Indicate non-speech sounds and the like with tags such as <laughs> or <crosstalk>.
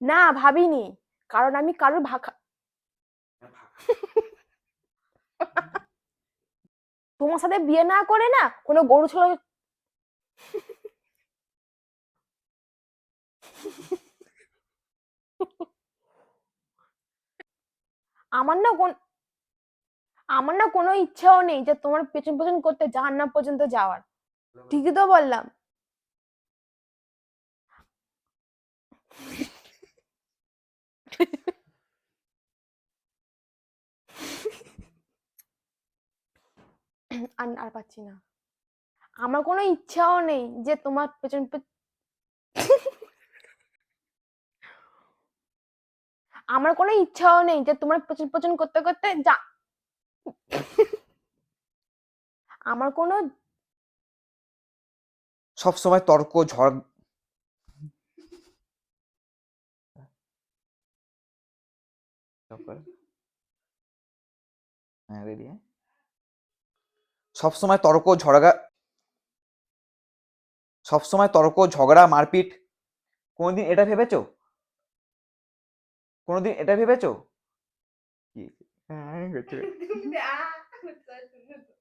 না ভাবিনি। কারণ আমি কারোর ভাষা <laughs> তোমার সাথে বিয়ে না করে না কোনো গরু ছিল <laughs> আমার না কোন আমার না কোনো ইচ্ছাও নেই যে তোমার পেছন পেছন করতে জাহান্নাম পর্যন্ত যাওয়ার। ঠিকই তো বললাম। <laughs> আর পাচ্ছি না। আমার কোনো ইচ্ছাও নেই যে তোমার পেছন <laughs> আমার কোনো ইচ্ছাও নেই যে তোমার পেছন পেছন করতে করতে যা <laughs> আমার কোনো সব সময় তর্ক, ঝড় হ্যাঁ রেডি হ্যাঁ সবসময় তর্ক, ঝগড়া, সবসময় তর্ক, ঝগড়া, মারপিট। কোনোদিন এটা ভেবেছো? কোনোদিন এটা ভেবেছো? কি? হ্যাঁ। <laughs>